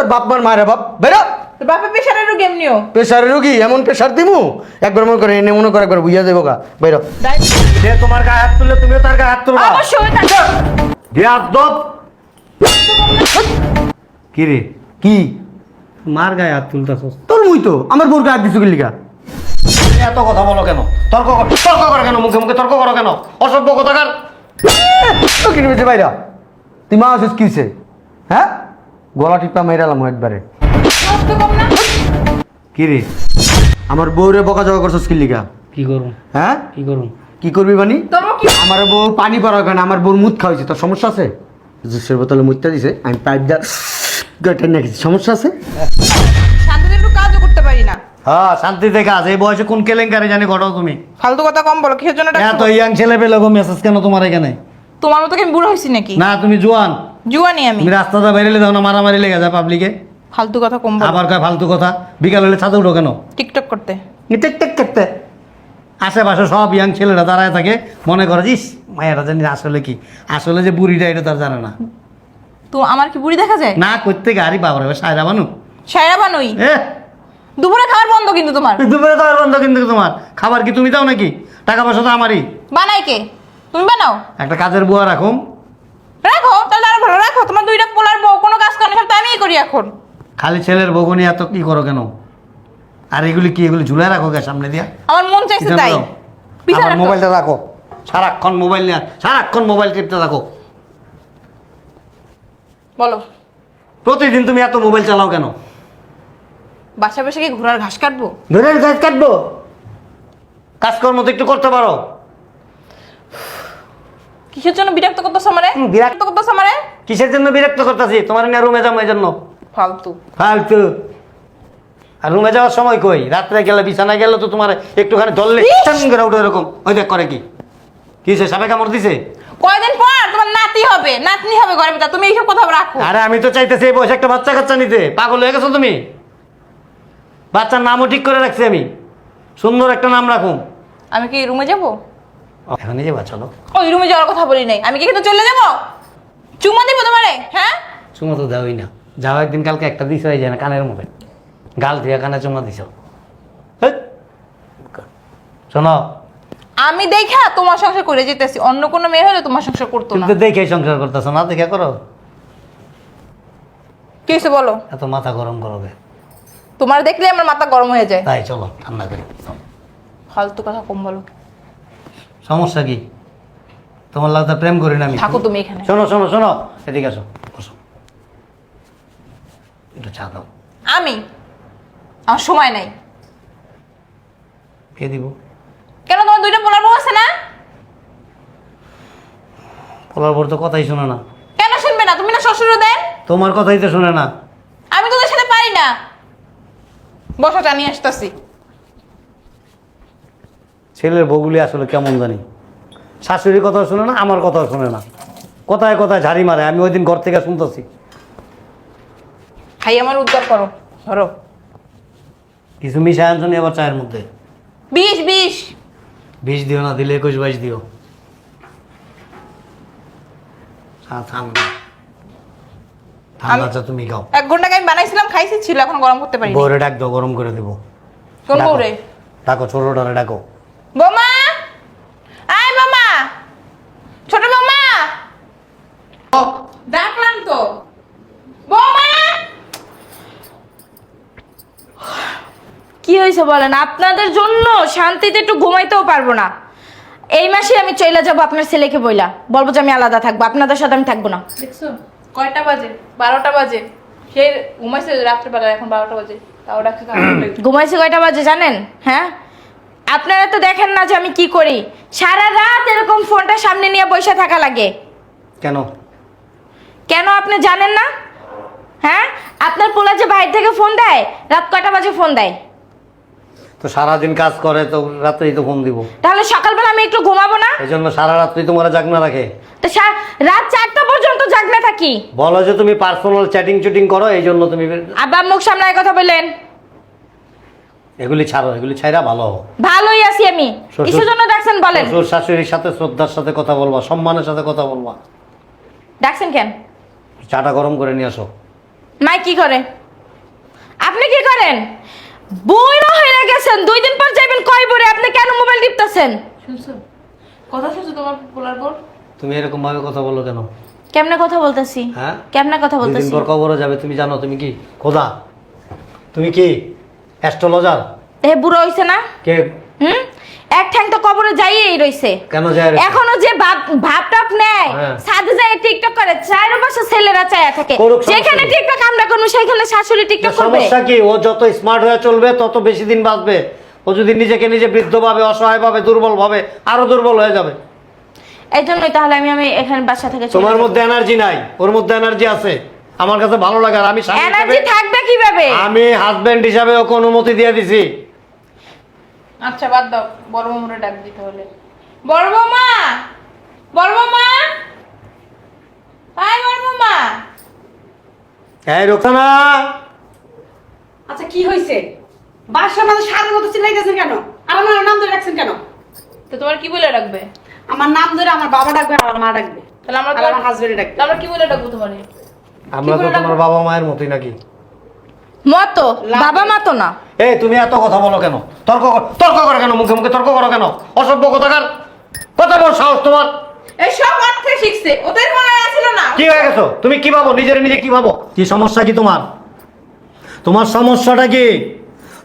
তোর বাপ মার মায়েরা বাপ বেরো। তো বাপে পেশারের রোগ এমনিও প্রেশারের রুগী এমন প্রেশার দিমু। একবার মনে করে এনে মনে করে একবার বুঝিয়া দেবো গা। বেরো। যে তোমার গায়ে হাত তুললে তুমিও তার গায়ে হাত তুলবা। অবশ্যই তার- কি রে? কি? মার গায়ে হাত তুলতাছস তোর মুই তো। আমার বোর গায়ে হাত দিছু গেলিকা এত কথা বলো কেন? তর্ক তর্ক করো কেন? মুখে মুখে তর্ক করো কেন? অসভ্য কথাকার। কিনে বেঁচে বাইরা। তুই মা আসিস কিসে? হ্যাঁ? গলা টিপা মেরালাম একবারে। কি রে? আমার বউরে বকা জগা করছিস কিল্লিকা কি করুম? হ্যাঁ? কি করুম? কি করবি বানি? কি আমার বউ পানি পড়ার কারণে আমার বউর মুখ খাওয়াইছে। তোর সমস্যা আছে? জুসের বোতলে মুখটা দিছে আমি পাইপ দা গেটে নাকি সমস্যা আছে? শান্তিতে একটু কাজও করতে পারি না। হ্যাঁ শান্তিতে কাজ। এই বয়সে কোন কেলেঙ্কারি জানি ঘটাও তুমি? ফালতু কথা কম বলো কিসের জন্য এত? ইয়াং ছেলে পেলে গো মেসেজ কেন তোমার এখানে? তোমার মতো কি আমি বুড়ো হয়েছি নাকি? না তুমি জোয়ান। জুয়ানি আমি। তুমি রাস্তাটা বেরিয়ে দাও না মারামারি লেগে যায় পাবলিকে ফালতু কথা কম বলো। আবার কয় ফালতু কথা? বিকাল হলে ছাদে উঠো কেন? টিকটক করতে। টেক টেক করতে। আশেপাশে সব ইয়াং ছেলেরা দাঁড়ায় থাকে মনে করে ইস মায়েরা জানি আসলে কি? আসলে যে বুড়িটা এটা তার জানে না। তো আমার কি বুড়ি দেখা যায়? না করতে গাড়ি বাবার সায়রা বানু। সায়রা বানুই? এ! দুপুরে খাবার বন্ধ কিন্তু তোমার। দুপুরে আর বন্ধ কিন্তু তোমার। খাবার কি তুমি দাও নাকি? টাকা পয়সা তো আমারই। বানাই কে? তুমি বানাও। একটা কাজের বুয়া রাখুম। রাখো তাহলে আরও ভালো রাখো তোমার দুইটা পোলার বউ কোনো কাজ করে না সব তো আমিই করি এখন। খালি ছেলের বগুনি এত কি করো কেন? আর এগুলি কি এগুলি ঝুলে রাখো কে সামনে দিয়া? আমার মন চাইছে তাই। পিছনে রাখো। মোবাইলটা রাখো। সারাক্ষণ মোবাইল নিয়ে সারাক্ষণ মোবাইল টিপতে রাখো বলো। প্রতিদিন তুমি এত মোবাইল চালাও কেন? বাসা বসে কি ঘোড়ার ঘাস কাটবো? ধরে গাছ কাটবো? কাজকর্ম তো একটু করতে পারো। কিসের জন্য বিরক্ত করতেছ আমারে? বিরক্ত- করতেছ আমারে? কিসের জন্য বিরক্ত করতেছি? তোমার নিয়ে রুমে যাব এই জন্য ফালতু। ফালতু। আর রুমে যাওয়ার সময় কই? রাত্রে গেলে বিছানায় গেলে তো তোমার একটুখানি ধরলে ইস! করে উঠে এরকম। ওই দেখ করে কি? কি হয়েছে সাপে কামড় দিছে? কয়দিন পর তোমার নাতি হবে? নাতনি হবে ঘরে ভিতর। তুমি এইসব কথা রাখো। আরে আমি তো চাইতেছি এই বয়সে একটা বাচ্চা কাচ্চা নিতে। পাগল হয়ে গেছো তুমি? বাচ্চার নামও ঠিক করে রাখছি আমি। সুন্দর একটা নাম রাখুন। আমি কি রুমে যাব? এখনই যাবা চলো। ওই রুমে যাওয়ার কথা বলি নাই। আমি কি কিন্তু চলে যাব? চুমা দিব তোমারে হ্যাঁ? চুমা তো দেওয়াই না। যাও একদিন কালকে একটা দিছ হয়ে যায় না কানের মুখে। গাল ধুয়ে কানে চুমা দিছ। শোনো। আমি দেখা তোমার সংসার করে যেতেছি অন্য কোনো মেয়ে হলে তোমার সংসার করতো না। দেখে সংসার করতেছো না দেখে করো। কি হয়েছে বলো? এত মাথা গরম করবে তোমার দেখলে আমার মাথা গরম হয়ে যায়। তাই চলো ঠান্ডা করি। ফালতু কথা কম বলো। সমস্যা কি? তোমার লাগতে প্রেম করি না আমি। থাকো তুমি এখানে। শোনো শোনো শোনো। এদিকে আসো বসো। একটু চা দাও। আমি? আমার সময় নাই। কে দিব? কেন তোমার দুইটা পোলার বউ আছে না? বলার পর তো কথাই শোনে না। কেন শুনবে না? তুমি না শ্বশুর দেন? তোমার কথাই তো শোনে না। আমি তোদের সাথে পারি না। বসো চা নিয়ে আসতেছি। ছেলের বগুলি আসলে কেমন জানি? শাশুড়ির কথা শোনে না আমার কথা শোনে না। কথায় কথায় ঝাড়ি মারে আমি ওই দিন ঘর থেকে শুনতেছি। খাই আমার উদ্ধার করো ধরো। কিছু মিশায় আনছনি আবার চায়ের মধ্যে? বিষ বিষ। বিষ দিও না দিলে একুশ বাইশ দিও। ঠান্ডা ঠান্ডা চা তুমি খাও। এক ঘণ্টা আগে আমি বানাইছিলাম খাইছি ছিল এখন গরম করতে পারি বউরে ডাক দাও গরম করে দেবো। কোন ডাকো। বউরে। ডাকো ছোটোটারে ডাকো বৌমা আয় বৌমা ছোট বৌমা ডাকলাম তো বৌমা কি হয়েছে বলেন আপনাদের জন্য শান্তিতে একটু ঘুমাইতেও পারব না। এই মাসে আমি চলে যাব আপনার ছেলেকে বইলা। বলব যে আমি আলাদা থাকব আপনাদের সাথে আমি থাকব না। দেখছ? কয়টা বাজে? বারোটা বাজে। সে ঘুমাইছে রাত্রেবেলা এখন বারোটা বাজে। তাও লাগে। ঘুমাইছে কয়টা বাজে জানেন? হ্যাঁ? আপনারা তো দেখেন না যে আমি কি করি। সারা রাত এরকম ফোনটা সামনে নিয়ে বসে থাকা লাগে। কেন? কেন আপনি জানেন না? হ্যাঁ? আপনার পোলা যে বাইরে থেকে ফোন দেয় রাত কয়টা বাজে ফোন দেয়? তো সারাদিন কাজ করে তো রাত্রেই তো ঘুম দিব। তাহলে সকালবেলা আমি একটু ঘুমাবো না? এই জন্য সারা রাত্রি তোমার জাগনা রাখে। তো সা- রাত চারটা পর্যন্ত জাগনা থাকি? বলো যে তুমি পার্সোনাল চ্যাটিং চুটিং করো এই জন্য তুমি আবার মুখ সামলায় কথা বললেন। এগুলি ছাড়ো এগুলি ছাইরা ভালো হও। ভালোই আছি আমি। শ্বশুর- কিসের জন্য ডাকছেন বলেন? শ্বশুর শাশুড়ির সাথে শ্রদ্ধার সাথে কথা বলবা সম্মানের সাথে কথা বলবা। ডাকছেন কেন? চাটা গরম করে নিয়ে আসো। মাই কি করে? আপনি কি করেন? বইরা হয়ে গেছেন। দুই দিন পর যাবেন কয় বরে আপনি কেন মোবাইল টিপতেছেন? শুনছো? কথা শুনছো তোমার বলার পর তুমি এরকম ভাবে কথা বলো কেন? কেমনে কথা বলতেছি? হ্যাঁ? কেমনে কথা দুদিন বলতেছি? পর কবরে যাবে তুমি জানো তুমি কি? খোদা। তুমি কি? অ্যাস্ট্রোলজার? এ বুড়ো হইছে না? কে? হুম? এক ঠ্যাং তো কবরে যাইয়েই রইছে। কেন যায় এখনও যে ভাব ভাব টাপ নেয় হ্যাঁ। সাথে যায় টিকটক করে চার বছর ছেলেরা চায়া থাকে। করুক, সমস্যা যেখানে নেই। টিকটক আমরা করব সেখানে শাশুড়ি টিকটক করবে। সমস্যা কি? ও যত স্মার্ট হয়ে চলবে তত বেশি দিন বাঁচবে। ও যদি নিজেকে নিজে বৃদ্ধ ভাবে অসহায় ভাবে দুর্বল ভাবে আরও দুর্বল হয়ে যাবে। এই জন্যই তাহলে আমি আমি এখানে বাসা থেকে তোমার মধ্যে এনার্জি নাই। ওর মধ্যে এনার্জি আছে। আমার কাছে ভালো লাগে আর আমি স্বামী এনার্জি হিসেবে- থাকবে কীভাবে? আমি হাজবেন্ড হিসাবে ওকে অনুমতি দিয়ে দিছি। আচ্ছা বাদ দাও। বড় মামুরে ডাক দিতে হলে। বড় বৌমা! বড় বৌমা! এই রোকসানা। আচ্ছা কি হয়েছে বাসার মাঝে সারের মতো চিল্লাইতেছেন কেন? আর আমার নাম ধরে রাখছেন কেন? তো তোমার কি বলে ডাকবে আমার নাম ধরে আমার বাবা ডাকবে আর আমার মা ডাকবে। তাহলে আমরা আর আমার হাজবেন্ডে ডাকবে। তাহলে কি বলে ডাকবো তোমার? আমরা তো তোমার বাবা মায়ের মতোই নাকি? মতো বাবা মা তো না। এই তুমি এত কথা বলো কেন? তর্ক কর- তর্ক করো কেন মুখে মুখে? তর্ক করো কেন? অসভ্য কথাকার কত বড় সাহস তোমার? এই সব অর্থে শিখছে ওদের মনে আসছিল না। কি হয়ে গেছো? তুমি কি ভাবো? নিজের নিজে কি ভাবো? কি সমস্যা কি তোমার? তোমার সমস্যাটা কি?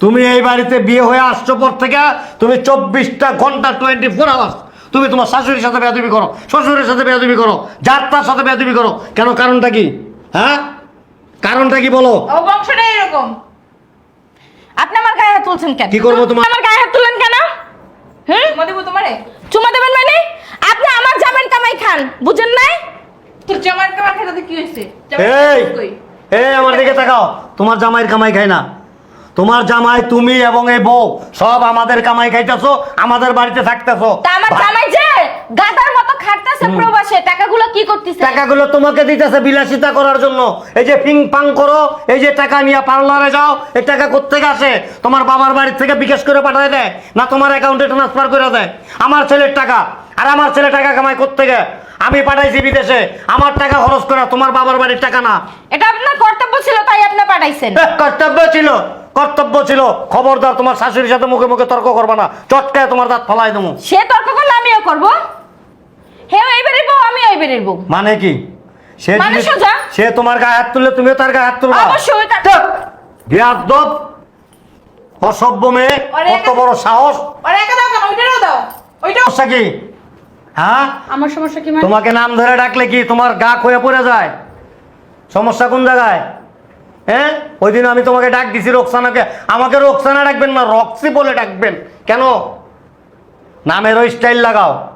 তুমি এই বাড়িতে বিয়ে হয়ে আসছো পর থেকে তুমি চব্বিশটা ঘণ্টা টোয়েন্টি ফোর আওয়ার্স তুমি তোমার শাশুড়ির সাথে বেয়াদবি করো শ্বশুরের সাথে বেয়াদবি করো যার তার সাথে বেয়াদবি করো। কেন? কারণটা কি? হ্যাঁ? কারণটা কি বলো? ও বংশটা এরকম। আপনি আমার গায়ে হাত তুলছেন কেন? কি করব তোমার? আমার গায়ে হাত তুলেন কেন? হুম? চুমা দেবো তোমারে? চুমা দেবেন মানে? আপনি আমার জামেন কামাই খান বুঝেন নাই? তোর খেতে কি হয়েছে? এই এই আমার দিকে তাকাও তোমার জামাইয়ের কামাই খাই না। তোমার জামাই তুমি এবং এই বউ সব আমাদের কামাই খাইতেছো আমাদের বাড়িতে থাকতেছো। আমার জামাই যে গাদার মতো খাটতেছে প্রবাসে টাকাগুলো কি করতেছে? টাকাগুলো তোমাকে দিতেছে বিলাসিতা করার জন্য। এই যে করো এই যে টাকা নিয়ে পার্লারে যাও এই টাকা আসে? তোমার বাবার বাড়ি থেকে বিকাশ করে পাঠায় দেয় না তোমার অ্যাকাউন্টে ট্রান্সফার করে দেয়? আমার ছেলের টাকা আর আমার ছেলে টাকা কামাই আমি পাঠাইছি বিদেশে আমার টাকা খরচ করা তোমার বাবার বাড়ির টাকা না। এটা আপনার কর্তব্য ছিল তাই আপনি পাঠাইছেন। কর্তব্য ছিল কর্তব্য ছিল। খবরদার তোমার শাশুড়ির সাথে মুখে মুখে তর্ক করবা না চটকায় তোমার দাঁত ফলাই দেবো। সে তর্ক করলে আমিও করব? হে এইবারের বউ আমি এইবারের বউ। মানে কি? সে মানে যদি- সোজা? সে তোমার গায়ে হাত তুললে তুমিও তার গায়ে হাত তুলবা? অবশ্যই তার- চুপ! বেয়াদ্দপ, অসভ্য মেয়ে আরে কত বড় সাহস। আরে একা দাও কেন? ওইটাও দাও। ওইটাও সমস্যা কি? হ্যাঁ? আমার সমস্যা কি মানে? তোমাকে নাম ধরে ডাকলে কি তোমার গা খয়ে পড়ে যায়? সমস্যা কোন জায়গায়? হ্যাঁ ওই দিন আমি তোমাকে ডাক দিছি রোকসানাকে। আমাকে রোকসানা ডাকবেন না রক্সি বলে ডাকবেন। কেন? নামের ওই স্টাইল লাগাও।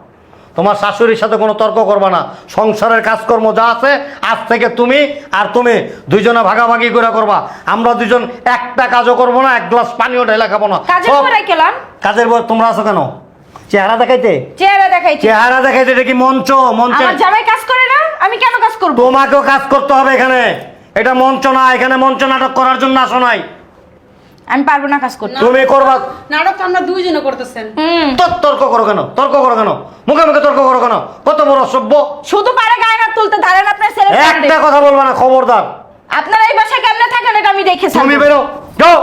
তোমার শাশুড়ির সাথে কোনো তর্ক করবে না। সংসারের কাজকর্ম যা আছে আজ থেকে তুমি আর তুমি দুইজনে ভাগাভাগি করে করবা। আমরা দুজন একটা কাজও করব না এক গ্লাস পানিও ঢেলা খাব না। কাজের পর তোমরা আছো কেন? চেহারা দেখাইতে? চেহারা দেখাইছি চেহারা দেখাইতে এটা কি মঞ্চ? মঞ্চে আমার জামাই কাজ করে না? আমি কেন কাজ করব? তোমাকেও কাজ করতে হবে এখানে। এটা মঞ্চ না এখানে মঞ্চ নাটক করার জন্য আসো নাই। আমি পারব না কাজ করতে। তুমি করবা। নাটক তো আমরা দুইজনে করতেছেন। তর্ক করো কেন? তর্ক করো কেন? মুখে মুখে তর্ক করো কেন? কত বড় অসভ্য। শুধু পারে গায়ে হাত তুলতে ধারেন আপনার ছেলে একটা কথা বলবা না খবরদার। আপনারা এই বাসায় কেমনে থাকেন এটা আমি দেখেছি তুমি বেরো। যাও।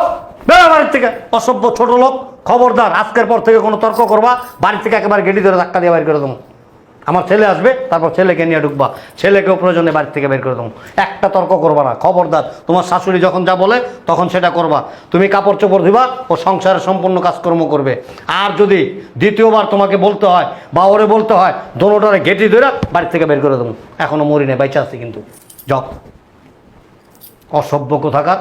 বেরো বাড়ির থেকে। অসভ্য ছোট লোক খবরদার। আজকের পর থেকে কোনো তর্ক করবা। বাড়ি থেকে একেবারে গেটি ধরে ধাক্কা দিয়ে বাইর করে দেবো। আমার ছেলে আসবে, তারপর ছেলেকে নিয়ে ঢুকবা। ছেলেকেও প্রয়োজনে বাড়ি থেকে বের করে দেবো। একটা তর্ক করবা না। খবরদার, তোমার শাশুড়ি যখন যা বলে, তখন সেটা করবা। তুমি কাপড় চোপড় দিবা ও সংসারের সম্পূর্ণ কাজকর্ম করবে। আর যদি দ্বিতীয়বার তোমাকে বলতে হয়, বা ওরে বলতে হয়, দোনোটারে গেটি ধরে বাড়ি থেকে বের করে দেবো। এখনও মরি নেই, বাইচা আছি কিন্তু। যাও। অসভ্য কোথাকার।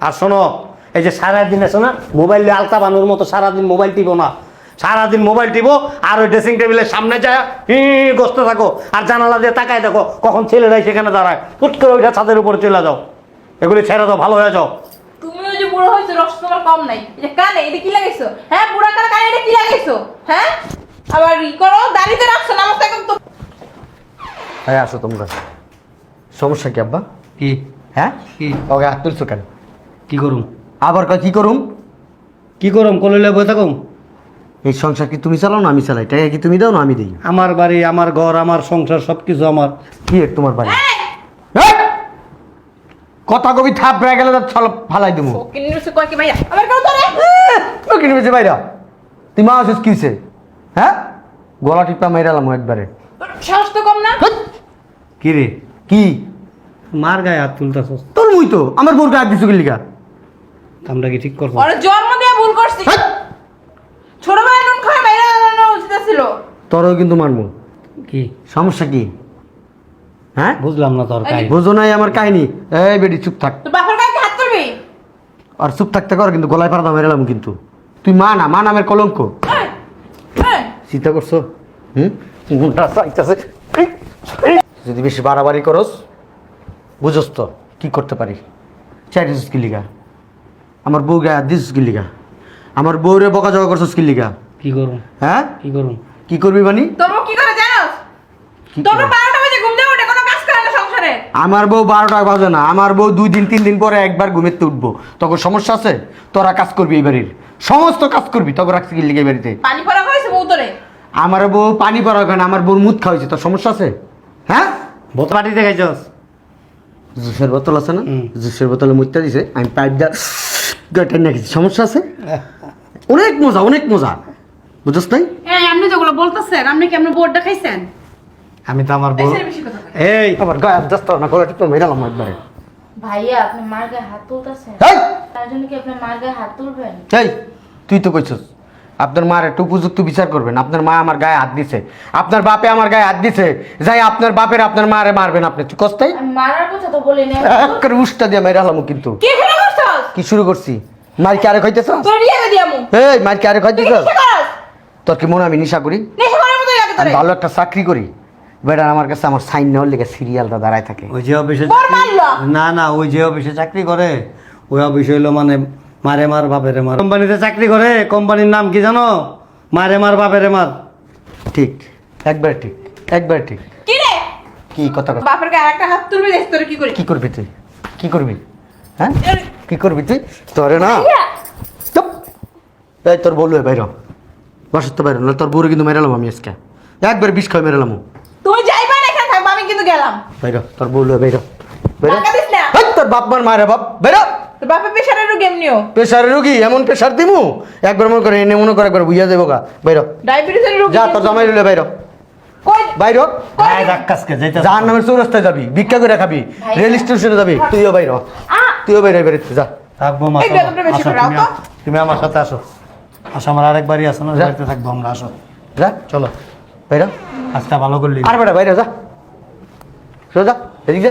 আর শোনো, এই যে সারাদিন আছে না মোবাইল আলতা বানুর মতো সারাদিন মোবাইল টিপো না। সারাদিন মোবাইল টিপো আর ওই ড্রেসিং টেবিলের সামনে যায় হি গসতে থাকো। আর জানালা দিয়ে তাকায় দেখো কখন ছেলেরাই সেখানে দাঁড়ায়। হুট করে ওইটা ছাদের উপরে চলে যাও। এগুলি ছেড়ে দাও ভালো হয়ে যাও। তুমিও যে বুড়ো হয়েছো রক্ত তোমার কম নাই। এই কানে এটা কি লাগাইছো হ্যাঁ বুড়া কানে কানে এটা কি লাগাইছো হ্যাঁ? আবার ই করো দাড়িতে রাখছো না আমার তো একদম হ্যাঁ আসো তোমরা। সমস্যা কি আব্বা? কি? হ্যাঁ? কি? ওকে হাত তুলছো কেন? কি করুম? আবার কি করুম? কি করুম? কলইলে বই থাকুম? এই সংসার কি তুমি চালাও না আমি চালাই? টাকা কি তুমি দাও না আমি দিই? আমার বাড়ি আমার ঘর আমার সংসার সব কিছু আমার। কি এর তোমার বাড়ি? এই! কথা কবি থাপ রয়ে গেলে তার ছল ফালাই দেবো। ও কিনে নিছে কয় কি ভাইয়া? আমার কেউ ধরে? ও কিনে বাইরা। তুই মা আসিস কিসে? হ্যাঁ? গলা টিপা মেরালাম একবারে। সাহস তো কম না? কি রে? কি? মার গায়ে হাত তুলতেছস। তোর মুই তো। আমার বোরকে হাত দিছু লিগা আমরা কি ঠিক করব? ওরা জন্ম দিয়ে ভুল করছি? ছোটবেলায় নুন খায় বাইরে দাঁড়ানো উচিত ছিল তোরও কিন্তু মারবো। কি? সমস্যা কি? হ্যাঁ? বুঝলাম না তোর কাহিনী। বোঝো নাই আমার কাহিনী। এই বেডি চুপ থাক। বাপের গায়ে হাত তুলবি আর চুপ থাকতে কর কিন্তু গলায় পাড়া মেরালাম কিন্তু। তুই মা না মা নামের কলঙ্ক। চিন্তা করছ? হুম? মনটা চাইতেছে। যদি বেশি বাড়াবাড়ি করস বুঝস তো কি করতে পারি? চাইছিস কি লিগা? আমার বউ গায়ে দিস কি লিগা? আমার বউরে বকা জগা করছিস কি লিগা? কি করুন হ্যাঁ? কি করুন কি করবি বানি? তোর কি করে জানোস? তোর করে? বউ বারোটা বাজে ঘুম দিয়ে ওঠে কোনো কাজ করে না সংসারে। আমার বউ বারোটা বাজে না আমার বউ দুই দিন তিন দিন পরে একবার ঘুমেতে উঠবো। তখন সমস্যা আছে? তোরা কাজ করবি এই বাড়ির। সমস্ত কাজ করবি তখন রাখছি কি লিগে এই বাড়িতে। পানি পড়া হয়েছে বউ তোরে? আমার বউ পানি পড়া ওখানে আমার বউর মুখ খাওয়াইছে তোর সমস্যা আছে? হ্যাঁ? বোতল পাটি দেখাইছস জুসের বোতল আছে না? জুসের বোতলে মুখটা দিছে আমি পাইপ দা গেটে নাকি সমস্যা আছে? অনেক মজা অনেক মজা। বুঝছ নাই? যেগুলো বলতেছেন আপনি কি আপনার বোর্ডটা খাইছেন? আমি তো আমার বউ কথা। এই! আবার গায়ে না করে মেরালাম একবারে। ভাইয়া আপনি মার গায়ে হাত তুলতেছেন? তার জন্য কি আপনি মার গায়ে হাত তুলবেন? এই তুই তো কইছস আপনার মার একটু উপযুক্ত বিচার করবেন। আপনার মা আমার গায়ে হাত দিছে আপনার বাপে আমার গায়ে হাত দিছে যাই আপনার বাপের আপনার মারে মারবেন আপনি। তুই কস্তাই মারার কথা তো বলিনি করে উষ্টা দিয়ে মেরালাম কিন্তু। কি শুরু করছস? কি শুরু করছি? মার কি আরে খাইতেছ তোর এই মার কি আরে খাইতেছ তোর কি মনে আমি নিশা করি? নেশা করার মতোই লাগে আমি ভালো একটা চাকরি করি। বেটার আমার কাছে আমার সাইন নেওয়ার লেগে সিরিয়ালটা দাঁড়ায় থাকে। ওই যে অফিসে না না ওই যে অফিসে চাকরি করে ওই অফিস হইল মানে মারে মার বাপেরে মার। কোম্পানিতে চাকরি করে কোম্পানির নাম কি জানো? মারে মার বাপেরে মার। ঠিক একবার ঠিক একবার ঠিক। কি রে? কি কথা কথা বাপের গায়ে একটা হাত তুলবি দেখ তোরে কি করি। কি করবি তুই? কি করবি? হ্যাঁ? কি করবি তুই? তোরে না। চুপ। এই তোর বলবে বাইর বাসার তো বাইর না তোর বউরে কিন্তু মেরালাম আমি আজকে। একবার বিষ খাই মেরালাম তুই যাইবা না এখানে থাকবা আমি কিন্তু গেলাম। বাইর তোর বলবে বাইর। বাইর। তোর বাপ মার মারে বাপ। বাইর। এমনিও। প্রেশারের রুগী এমন প্রেশার দিমু। একবার মনে করে এনে মনে করে একবার বুঝিয়া যাব গা। বাইর। ডায়াবেটিসের রোগ যা তোর জামাই রইলে বাইর। কই? বাইর। ডাক্কাসকে যাইতে যার নামের চৌরাস্তায় যাবি ভিক্ষা করে খাবি রেল স্টেশনে যাবি। তুইও বাইর। তুইও বাইরে বাইরে যা। থাকব মা তুমি তুমি আমার সাথে আসো। আসো আমার আরেক বাড়ি আসো না বাড়িতে থাকব আমরা আসো। যা চলো। বাইর আজটা ভালো করলি। আর বেটা বাইরে যা। সোজা এদিক যা।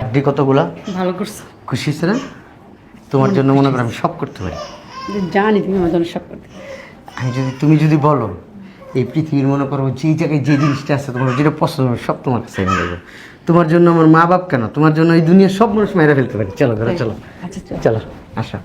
হাড্ডি কতগুলা? ভালো করছ। খুশি হয়েছে না তোমার জন্য মনে করো আমি সব করতে পারি। জানি তুমি আমার জন্য সব করতে আমি যদি তুমি যদি বলো এই পৃথিবীর মনে করো যে জায়গায় যে জিনিসটা আছে তোমার যেটা পছন্দ হবে সব তোমার কাছে এনে দেবো। তোমার জন্য আমার মা বাপ কেন? তোমার জন্য এই দুনিয়ার সব মানুষ মেরে ফেলতে পারি। চলো ঘরে চলো। আচ্ছা চলো আসো।